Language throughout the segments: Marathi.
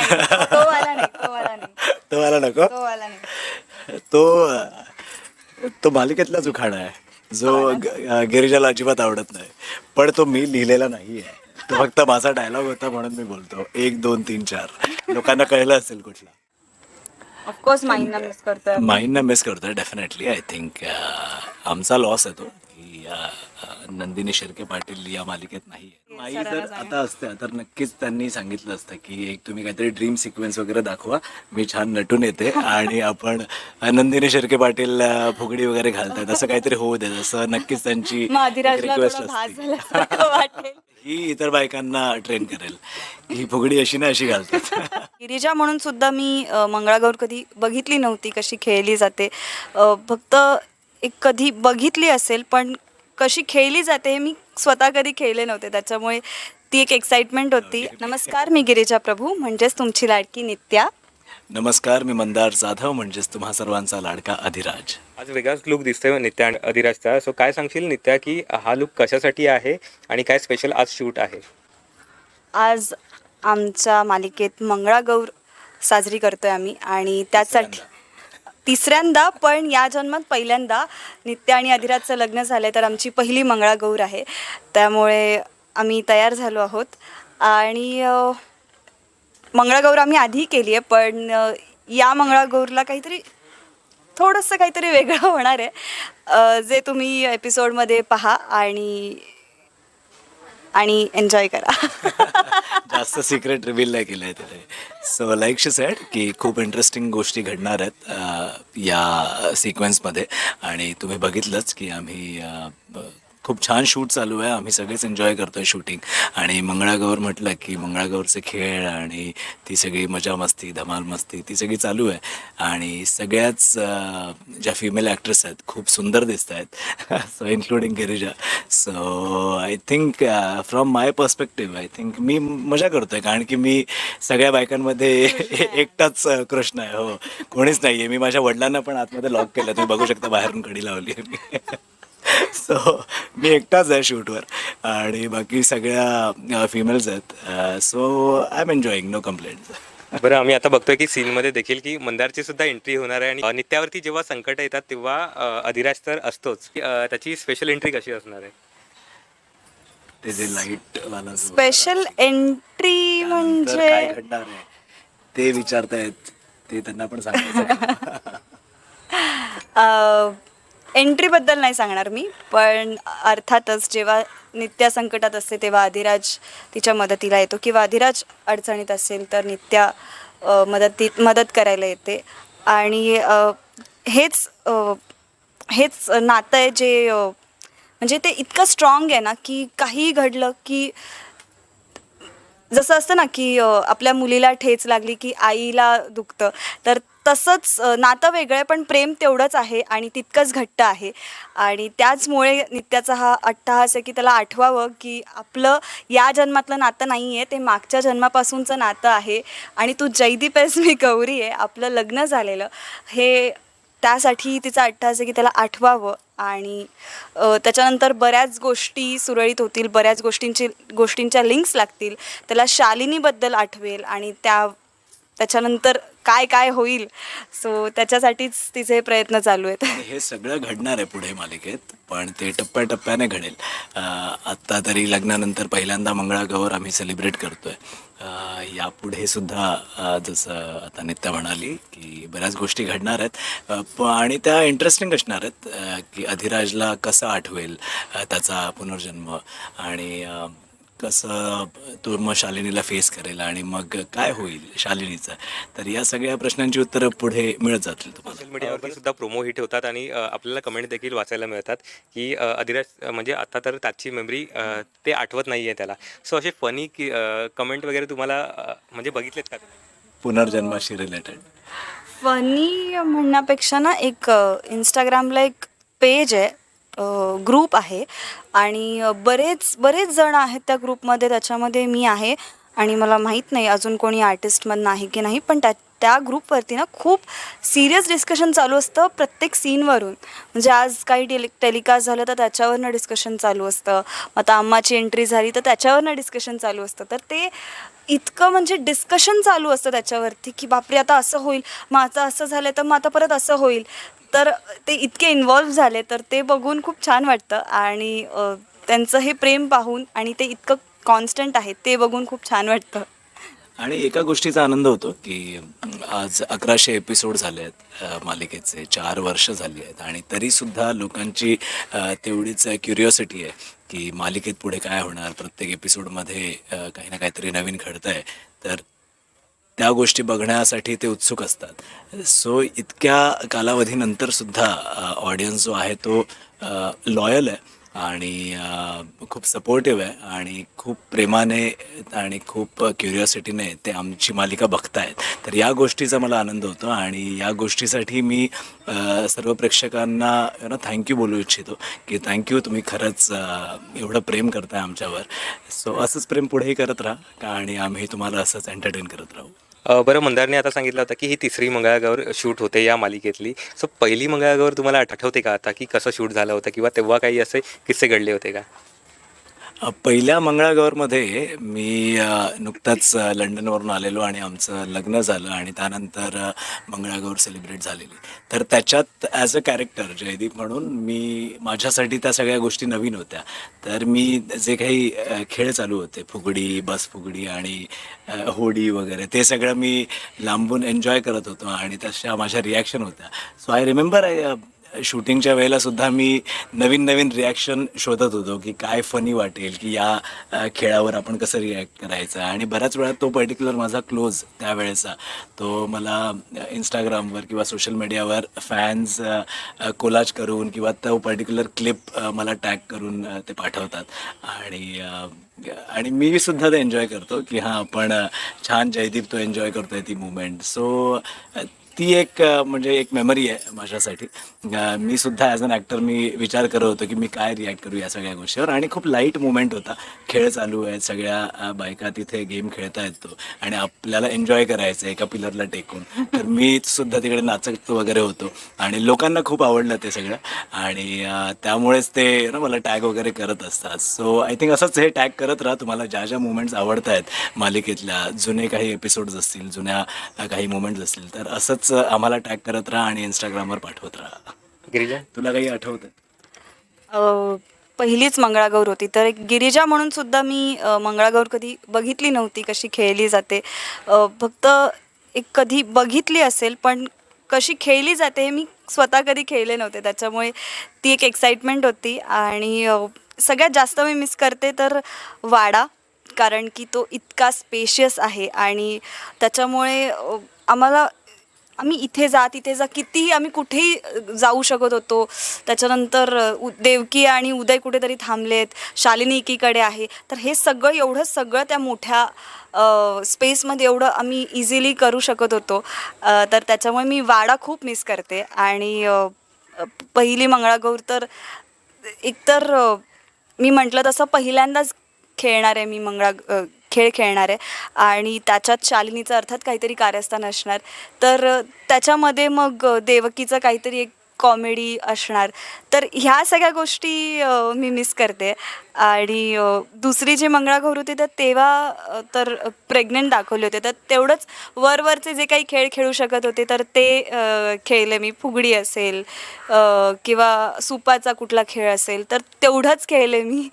नाही. तो वाला नाही तो वाला नाही. तो मला नको. तो वाला नाही. तो तो मालिकेतलाच उखाणा आहे. जो ग- गिरिजाला अजिबात आवडत नाही. पण तो मी लिहिलेला नाही आहे. तो फक्त माझा डायलॉग होता म्हणून मी बोलतो. एक दोन तीन चार. लोकांना कळलं असेल कुठला. ऑफकोर्स माईंना मिस करतोय माईंना मिस करतोय डेफिनेटली आय थिंक आमचा लॉस आहे तो. की अ, नंदिनी शिर्के पाटील या मालिकेत नाही माई जर आता असत्या तर नक्कीच त्यांनी सांगितलं असतं की एक तुम्ही काहीतरी ड्रीम सिक्वेन्स वगैरे दाखवा. मी छान नटून येते आणि आपण नंदिनी शिर्के पाटील फुगडी वगैरे घालतात असं काहीतरी होऊ दे. असं नक्कीच त्यांची रिक्वेस्ट असते. ही इतर बायकांना ट्रेन करेल. ही फुगडी अशी ना अशी घालतात. गिरिजा म्हणून सुद्धा मी मंगळागौर कधी बघितली नव्हती कशी खेळली जाते. फक्त एक कधी बघितली असेल पण कशी खेळली जाते हे मी स्वतः कधी खेळले नव्हते. त्याच्यामुळे ती एक एक्साइटमेंट होती. नमस्कार मी गिरिजा प्रभू. म्हणजेच तुमची लाडकी नित्या. नमस्कार मी मंदार जाधव. म्हणजेच तुम्हा सर्वांचा लाडका अधिराज. आज वेगळाच लुक दिसतोय नित्या आणि अधिराजचा. सो काय सांगशील नित्या की हा लुक कशासाठी आहे आणि काय स्पेशल आज शूट आहे? आज आमच्या मालिकेत मंगळागौर साजरी करतोय आम्ही आणि त्यासाठी तिसऱ्यांदा पण या जन्मात पहिल्यांदा नित्य आणि अधिराजचं लग्न झालं तर आमची पहिली मंगळागौर आहे. त्यामुळे आम्ही तयार झालो आहोत. आणि अ, मंगळागौर आम्ही आधी केली आहे पण अ, या मंगळागौरला काहीतरी थोडंसं काहीतरी वेगळं होणार आहे. अ, जे तुम्ही एपिसोडमध्ये पहा आणि आणि एन्जॉय करा. जास्त सिक्रेट रिव्हील नाही केलं आहे तिथे. सो लाईक शी सॅड की खूप इंटरेस्टिंग गोष्टी घडणार आहेत या सिक्वेन्समध्ये आणि तुम्ही बघितलंच की आम्ही खूप छान शूट चालू आहे. आम्ही सगळेच एन्जॉय करतो आहे शूटिंग आणि मंगळागौर म्हटलं की मंगळागौरचे खेळ आणि ती सगळी मजा मस्ती धमाल मस्ती ती सगळी चालू आहे. आणि सगळ्याच ज्या फिमेल ॲक्ट्रेस आहेत खूप सुंदर दिसत आहेत. So including Girija. So I think from my perspective I think मी मजा करतोय. कारण की मी सगळ्या बायकांमध्ये एकटाच कृष्ण आहे. हो. कोणीच नाही आहे मी माझ्या वडिलांना पण आतमध्ये लॉक केलं तुम्ही बघू शकता बाहेरून कडी लावली सो मी एकटाच आहे शूटवर आणि बाकी सगळ्या फिमेल्स आहेत. So I am enjoying no complaints बरं आम्ही आता बघतोय की सीनमध्ये देखील की मंदारची सुद्धा एंट्री होणार आहे आणि नित्यावरती जेव्हा संकट येतात तेव्हा अधिराज तर असतोच. त्याची स्पेशल एंट्री कशी असणार आहे? ते जे लाइट वाला जो स्पेशल एंट्री म्हणजे काय घडणार आहे ते विचारतायत ते त्यांना पण सांगायचं एंट्रीबद्दल नाही सांगणार मी पण अर्थातच जेव्हा नित्या संकटात असते तेव्हा अधिराज तिच्या मदतीला येतो किंवा अधिराज अडचणीत असेल तर नित्या मदतीत मदत करायला येते. आणि हेच हेच नातं आहे जे म्हणजे ते इतकं स्ट्रॉंग आहे ना की काहीही घडलं की जसं असतं ना की आपल्या मुलीला ठेच लागली की आईला दुखतं तर तसंच नातं वेगळं आहे पण प्रेम तेवढंच आहे आणि तितकंच घट्ट आहे. आणि त्याचमुळे नित्याचा हा अट्टहास आहे की त्याला आठवावं की आपलं या जन्मातलं नातं नाही आहे ते मागच्या जन्मापासूनचं नातं आहे आणि तू जयदीप आहेस मी गौरी आहे आपलं लग्न झालेलं. हे त्यासाठी तिचा अट्टहास आहे की त्याला आठवावं आणि त्याच्यानंतर बऱ्याच गोष्टी सुरळीत होतील बऱ्याच गोष्टींची गोष्टींच्या लिंक्स लागतील. त्याला शालिनीबद्दल आठवेल आणि त्या त्याच्यानंतर काय काय होईल? सो त्याच्यासाठीच तिचे प्रयत्न चालू आहेत. हे सगळं घडणार आहे पुढे मालिकेत पण ते टप्प्याटप्प्याने घडेल. आत्ता तरी लग्नानंतर पहिल्यांदा मंगळागौर आम्ही सेलिब्रेट करतोय. अं, यापुढे सुद्धा जसं आता नित्या म्हणाली की बऱ्याच गोष्टी घडणार आहेत. प- आणि त्या इंटरेस्टिंग असणार आहेत की अधिराजला कसं आठवेल त्याचा पुनर्जन्म. आणि कसं तो मग शालिनीला फेस करेल आणि मग काय होईल शालिनीचं? तर या सगळ्या प्रश्नांची उत्तरं पुढे मिळत जातील तुम्हाला. सोशल मीडियावरती सुद्धा प्रोमो हिट होतात आणि अ, आपल्याला कमेंट देखील वाचायला मिळतात की अ, अधिराज अ, म्हणजे आता तर त्याची मेमरी ते आठवत नाही आहे त्याला. सो असे फनी की कमेंट वगैरे तुम्हाला अ, म्हणजे बघितलेत का? तुम्ही? पुनर्जन्माशी रिलेटेड फनी म्हणण्यापेक्षा ना एक इंस्टाग्रामला एक पेज आहे. ग्रुप आहे. आणि बरेच बरेच जण आहेत त्या ग्रुपमध्ये त्याच्यामध्ये मी आहे. आणि मला माहीत नाही अजून कोणी आर्टिस्टमधनं आहे की नाही पण त्या त्या ग्रुपवरती ना खूप सिरियस डिस्कशन चालू असतं प्रत्येक सीनवरून म्हणजे आज काही टेलि टेलिकास्ट झालं तर त्याच्यावरनं डिस्कशन चालू असतं. आता अम्माची एंट्री झाली तर त्याच्यावरनं डिस्कशन चालू असतं. तर ते इतकं म्हणजे डिस्कशन चालू असतं त्याच्यावरती की बापरे आता असं होईल मग असं झालं तर मग आता परत असं होईल. तर ते इतके इन्वॉल्व्ह झाले तर ते बघून खूप छान वाटतं. आणि त्यांचं हे प्रेम पाहून आणि ते इतकं कॉन्स्टंट आहे ते बघून खूप छान वाटतं. आणि एका गोष्टीचा आनंद होतो की आज अकराशे एपिसोड झाले आहेत मालिकेचे चार वर्ष झाली आहेत. आणि तरीसुद्धा लोकांची तेवढीच क्युरिओसिटी आहे की मालिकेत पुढे काय होणार प्रत्येक एपिसोडमध्ये काही ना काहीतरी नवीन घडतं आहे तर त्या गोष्टी बघण्यासाठी ते उत्सुक असतात. सो इतक्या कालावधीनंतर सुद्धा ऑडियन्स जो आहे तो लॉयल आहे. आणि खूप सपोर्टिव्ह आहे आणि खूप प्रेमाने आणि खूप क्युरिओसिटीने ते आमची मालिका बघतायत. तर या गोष्टीचा मला आनंद होतो आणि या गोष्टीसाठी मी सर्व प्रेक्षकांना यु नो थँक्यू बोलू इच्छितो की थँक्यू तुम्ही खरंच एवढं प्रेम करताय आमच्यावर. सो असंच प्रेम पुढेही करत राहा आणि आम्ही तुम्हाला असंच एंटरटेन करत राहू. बरं मंदारने आता सांगितलं होतं की ही तिसरी मंगळागौर शूट होते या मालिकेतली. सो पहिली मंगळागौर तुम्हाला आठवते का आता की कसं शूट झालं होतं किंवा तेव्हा काही असे किस्से घडले होते का? पहिल्या मंगळागौरमध्ये मी नुकताच लंडनवरून आलेलो आणि आमचं लग्न झालं आणि त्यानंतर मंगळागौर सेलिब्रेट झालेली. तर त्याच्यात ॲज अ कॅरेक्टर जयदीप म्हणून मी माझ्यासाठी त्या सगळ्या गोष्टी नवीन होत्या. तर मी जे काही खेळ चालू होते फुगडी बस फुगडी आणि होडी वगैरे ते सगळं मी लांबून एन्जॉय करत होतो आणि तशा माझ्या रिॲक्शन होत्या. सो आय रिमेंबर आय शूटिंगच्या वेळेला सुद्धा मी नवीन नवीन रिॲक्शन शोधत होतो की काय फनी वाटेल की या खेळावर आपण कसं रिॲक्ट करायचं? आणि बऱ्याच वेळा तो पर्टिक्युलर माझा क्लोज त्यावेळेचा. तो मला इंस्टाग्रामवर किंवा सोशल मीडियावर फॅन्स कोलाज करून किंवा तो पर्टिक्युलर क्लिप मला टॅग करून ते पाठवतात. आणि आणि मी सुद्धा ते एन्जॉय करतो की हां आपण छान जयदीप तो एन्जॉय करतोय ती मुवमेंट सो ती एक म्हणजे एक मेमरी आहे माझ्यासाठी. मी सुद्धा ॲज अन ॲक्टर मी विचार करत होतो की मी काय रिॲक्ट करू या सगळ्या गोष्टीवर आणि खूप लाइट मुवमेंट होता. खेळ चालू आहे सगळ्या बायका तिथे गेम खेळता येतो आणि आपल्याला एन्जॉय करायचं आहे एका पिलरला टेकून. तर मी सुद्धा तिकडे नाचत वगैरे होतो आणि लोकांना खूप आवडलं ते सगळं आणि त्यामुळेच ते ना मला टॅग वगैरे करत असतात. सो आय थिंक असंच हे टॅग करत राहा. तुम्हाला ज्या ज्या मुवमेंट्स आवडत आहेत मालिकेतल्या जुने काही एपिसोड्स असतील जुन्या काही मुवमेंट्स असतील तर असंच आम्हाला टॅग करत राहा आणि इंस्टाग्रामवर पाठवत राहा. गिरिजा? तुला काही आठवतं अ, पहिलीच मंगळागौर होती. तर एक गिरिजा म्हणून सुद्धा मी अ, मंगळागौर कधी बघितली नव्हती कशी खेळली जाते. अ, फक्त एक कधी बघितली असेल पण कशी खेळली जाते हे मी स्वतः कधी खेळले नव्हते. त्याच्यामुळे ती एक एक्साइटमेंट होती. आणि अ, सगळ्यात जास्त मी मिस करते तर वाडा कारण की तो इतका स्पेशियस आहे. आणि त्याच्यामुळे अ, आम्हाला आम्ही इथे जा तिथे जा कितीही आम्ही कुठेही जाऊ शकत होतो. त्याच्यानंतर उ- देवकी आणि उदय कुठेतरी थांबलेत. शालिनी एकीकडे आहे. तर हे सगळं एवढं सगळं त्या मोठ्या स्पेसमध्ये एवढं आम्ही इझिली करू शकत होतो. तर त्याच्यामुळे मी वाडा खूप मिस करते. आणि पहिली मंगळागौर तर एकतर मी म्हटलं तसं पहिल्यांदाच खेळणार आहे मी मंगळा खेळ खेळणार आहे. आणि त्याच्यात शालिनीचं अर्थात काहीतरी कारस्थान असणार. तर त्याच्यामध्ये मग देवकीचं काहीतरी एक कॉमेडी असणार. तर ह्या सगळ्या गोष्टी मी मिस करते. आणि दुसरी जी मंगळागौर होती तर तेव्हा तर प्रेग्नेंट दाखवले होते. तर तेवढंच वरवरचे जे काही खेळ खेळू शकत होते तर ते खेळले मी. फुगडी असेल किंवा सुपाचा कुठला खेळ असेल तर तेवढंच खेळले मी.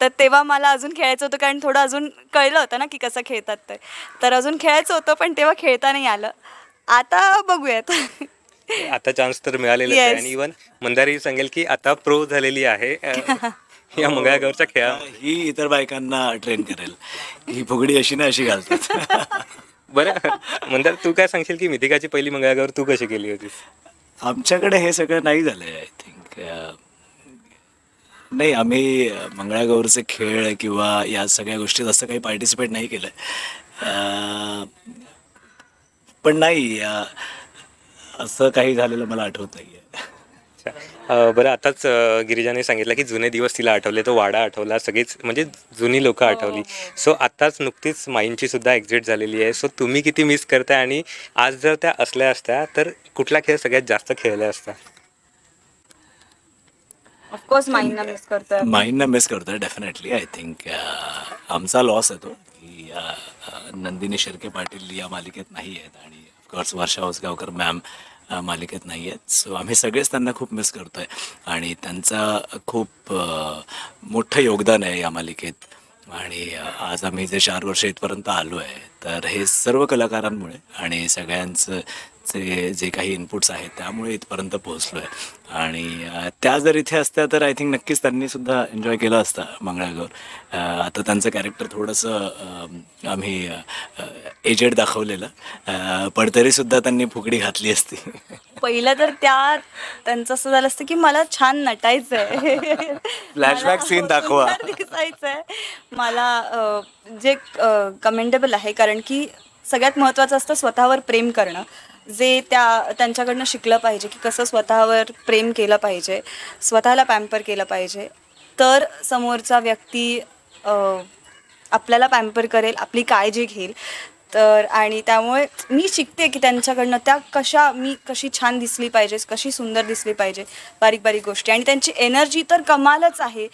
तर तेव्हा मला अजून खेळायचं होतं कारण थोडं अजून कळलं होतं ना की कसं खेळतात ते. तर अजून खेळायचं होतं पण तेव्हा खेळता नाही आलं. आता बघूयात. आता चान्स तर मिळालेलाच आहे. Yes. आणि इवन मंदारी सांगेल की आता प्रो झालेली आहे. अ, या मंगळागौरच्या खेळा ही इतर बायकांना ट्रेन करेल. ही फुगडी अशी ना अशी घालतात. बरं. मंदार तू काय सांगशील की मिथिकाची पहिली मंगळागौर तू कशी केली होतीस? आमच्याकडे हे सगळं नाही झालं आहे आय थिंक नाही आम्ही अ, मंगळागौरचे खेळ किंवा या सगळ्या गोष्टीत असं काही पार्टिसिपेट नाही केलं. पण नाही अ, असं काही झालेलं मला आठवत नाही अच्छा. बरं आताच गिरिजाने सांगितलं की जुने दिवस तिला आठवले तो वाडा आठवला सगळीच म्हणजे जुनी लोकं आठवली. सो आताच नुकतीच माईंची सुद्धा एक्झिट झालेली आहे. सो तुम्ही किती मिस करताय आणि आज जर त्या असल्या असत्या तर कुठला खेळ सगळ्यात जास्त खेळल्या असता? ऑफकोर्स माईंना मिस करतोय माइंडना मिस करतोय डेफिनेटली आय थिंक आमचा लॉस आहे तो की नंदिनी शिर्के पाटील या मालिकेत नाही आहेत. आणि of course Varsha Usgaonkar ma'am अ, मालिकेत नाही आहेत. सो आम्ही सगळेच त्यांना खूप मिस करतो आहे आणि त्यांचा खूप मोठं योगदान आहे या मालिकेत. आणि आज आम्ही जे चार वर्ष इथपर्यंत आलो आहे तर हे सर्व कलाकारांमुळे आणि सगळ्यांचं चे जे काही इनपुट्स आहेत त्यामुळे इथपर्यंत पोहोचलो आहे आणि त्या जर इथे असत्या तर आय थिंक नक्कीच त्यांनी सुद्धा एन्जॉय केलं असतं मंगळागौर. आता त्यांचं कॅरेक्टर थोडंसं आम्ही एजेड दाखवलेलं. पण तरीसुद्धा त्यांनी फुगडी घातली असती. पहिलं तर त्या त्यांचं असं झालं असतं की मला छान नटायचं आहे Flashback scene दाखवा. दिसायचं आहे मला जे कमेंडेबल आहे कारण की सगळ्यात महत्त्वाचं असतं स्वतःवर प्रेम करणं. जे त्या त्यांच्याकडनं शिकलं पाहिजे की कसं स्वतःवर प्रेम केलं पाहिजे स्वतःला पॅम्पर केलं पाहिजे. तर समोरचा व्यक्ती आपल्याला पॅम्पर करेल आपली काळजी घेईल. तर आणि त्यामुळे मी शिकते की त्यांच्याकडनं त्या कशा मी कशी छान दिसली पाहिजे कशी सुंदर दिसली पाहिजे बारीक बारीक गोष्टी. आणि त्यांची एनर्जी तर कमालच आहे.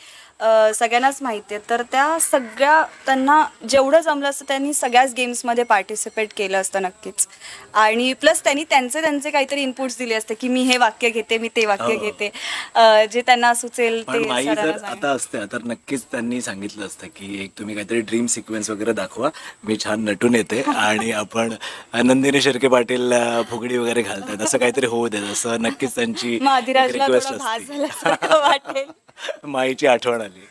सगळ्यांनाच माहिती आहे. तर त्या सगळ्या त्यांना जेवढं जमलं असतं त्यांनी सगळ्याच गेम्समध्ये पार्टिसिपेट केलं असतं नक्कीच. आणि प्लस त्यांनी त्यांचे त्यांचे काहीतरी इनपुट्स दिले असते की मी हे वाक्य घेते मी ते वाक्य. घेते. अ, जे त्यांना सुचेल पण ते माई सरांना जर सांगेल. आता असत्या तर नक्कीच त्यांनी सांगितलं असतं की एक तुम्ही काहीतरी ड्रीम सिक्वेन्स वगैरे दाखवा. मी छान नटून येते आणि आपण नंदिनी शिर्के पाटील अं, फुगडी वगैरे घालतात असं काहीतरी होऊ दे. असं नक्कीच त्यांची मग अधिराजला रिक्वेस्ट थोडा भास असते. झाल्यासारखं वाटेल. माईची आठवण आली.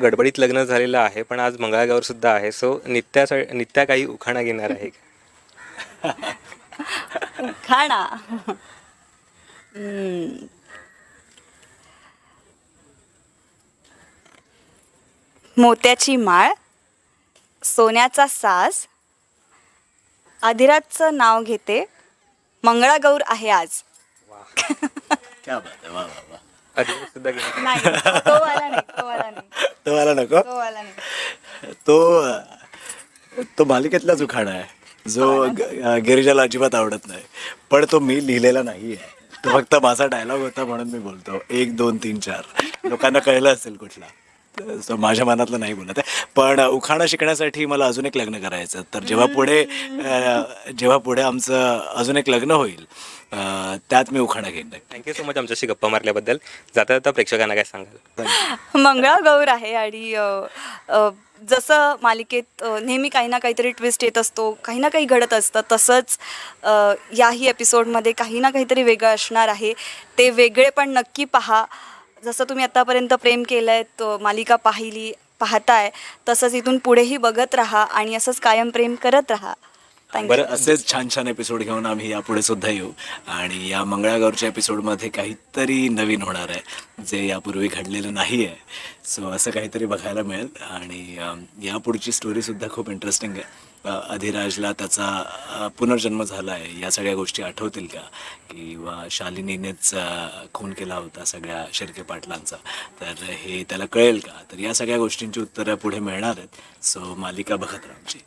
गडबडीत लग्न झालेलं आहे पण आज मंगळागौर सुद्धा आहे सो नित्या नित्या काही उखाणा घेणार आहे. का? खाणा हम्म. मोत्याची माळ सोन्याचा साज अधिराजचं नाव घेते मंगळागौर आहे आज. क्या बात आहे वा वा वा. अधिराज सुद्धा घेणार. नाही तो वाला नाही तो वाला नाही. तो मला नको? तो वाला नाही. तो तो मालिकेतलाच उखाणा आहे. जो ग- गिरिजाला अजिबात आवडत नाही. पण तो मी लिहिलेला नाही आहे तो फक्त माझा डायलॉग होता म्हणून मी बोलतो. एक दोन तीन चार. लोकांना कळलं असेल कुठला. So माझ्या मनातलं नाही बोलत आहे. पण उखाणा शिकण्यासाठी मला अजून एक लग्न करायचं. तर जेव्हा पुढे जेव्हा पुढे आमचं अजून एक लग्न होईल त्यात मी उखाणा घेईन. थँक्यू सो मच आमच्याशी गप्पा मारल्याबद्दल. जाता जाता प्रेक्षकांना काय सांगाल? मंगळागौर आहे आणि जसं मालिकेत नेहमी काही ना काहीतरी ट्विस्ट येत असतो काही ना काही घडत असतं तसंच याही एपिसोडमध्ये काही ना काहीतरी वेगळं असणार आहे. ते वेगळे पण नक्की पहा. जसं तुम्ही आत्तापर्यंत प्रेम केलं आहे तो मालिका पाहिली पाहताय तसंच इथून पुढेही बघत राहा आणि असंच कायम प्रेम करत राहा. थँक्यू बरं असेच छान छान एपिसोड घेऊन आम्ही यापुढे सुद्धा येऊ. आणि या मंगळागौरच्या एपिसोडमध्ये काहीतरी नवीन होणार आहे जे यापूर्वी घडलेलं नाही आहे सो असं काहीतरी बघायला मिळेल. आणि अम, यापुढची स्टोरीसुद्धा खूप इंटरेस्टिंग आहे. अधिराजला त्याचा पुनर्जन्म झाला आहे या सगळ्या गोष्टी आठवतील का? किंवा शालिनीनेच खून केला होता सगळ्या शिर्के पाटलांचा. तर हे त्याला कळेल का? तर या सगळ्या गोष्टींची उत्तरं पुढे मिळणार आहेत. सो मालिका बघत राहा आमची.